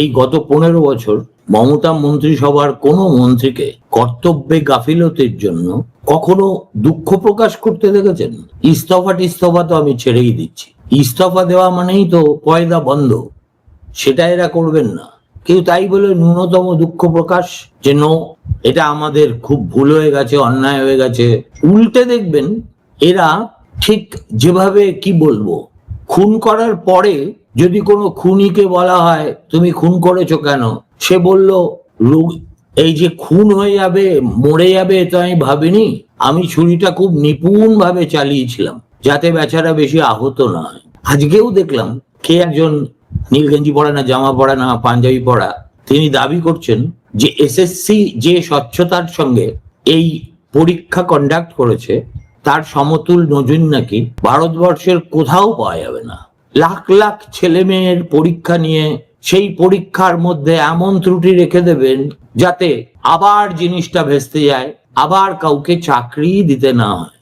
এই গত পনেরো বছর মমতা মন্ত্রিসভার কোনো মন্ত্রীকে কর্তব্যে গাফিলতির জন্য কখনো দুঃখ প্রকাশ করতে দেখেছেন? ইস্তফা টিস্তফা তো আমি ছেড়েই দিচ্ছি। ইস্তফা দেওয়া মানেই তো পয়দা বন্ধ। সেটা এরা করবেন না। কেউ তাই বলে ন্যূনতম দুঃখ প্রকাশ যে এটা আমাদের খুব ভুল হয়ে গেছে, অন্যায় হয়ে গেছে। উল্টে দেখবেন এরা ঠিক যেভাবে কি বলব, খুন করার পরে যদি কোনো খুনিকে বলা হয়, তুমি খুন করেছ কেন? সে বলল রোগ- এই যে খুন হয়ে যাবে, মরে যাবে তো আমি ভাবিনি। আমি ছুরিটা খুব নিপুণ ভাবে চালিয়েছিলাম, যাতে বেচারা বেশি আহত না হয়। আজকেও দেখলাম কে একজন নীল গেঞ্জি পরা না জামা পরা না পাঞ্জাবি পরা, তিনি দাবি করছেন যে এসএসসি যে স্বচ্ছতার সঙ্গে এই পরীক্ষা কন্ডাক্ট করেছে, তার সমতুল নজির নাকি ভারতবর্ষের কোথাও পাওয়া যাবে না। লাখ লাখ ছেলে মেয়ের পরীক্ষা নিয়ে সেই পরীক্ষার মধ্যে এমন ত্রুটি রেখে দেবেন যাতে আবার জিনিসটা ভেস্তে যায়, আবার কাউকে চাকরি দিতে না হয়।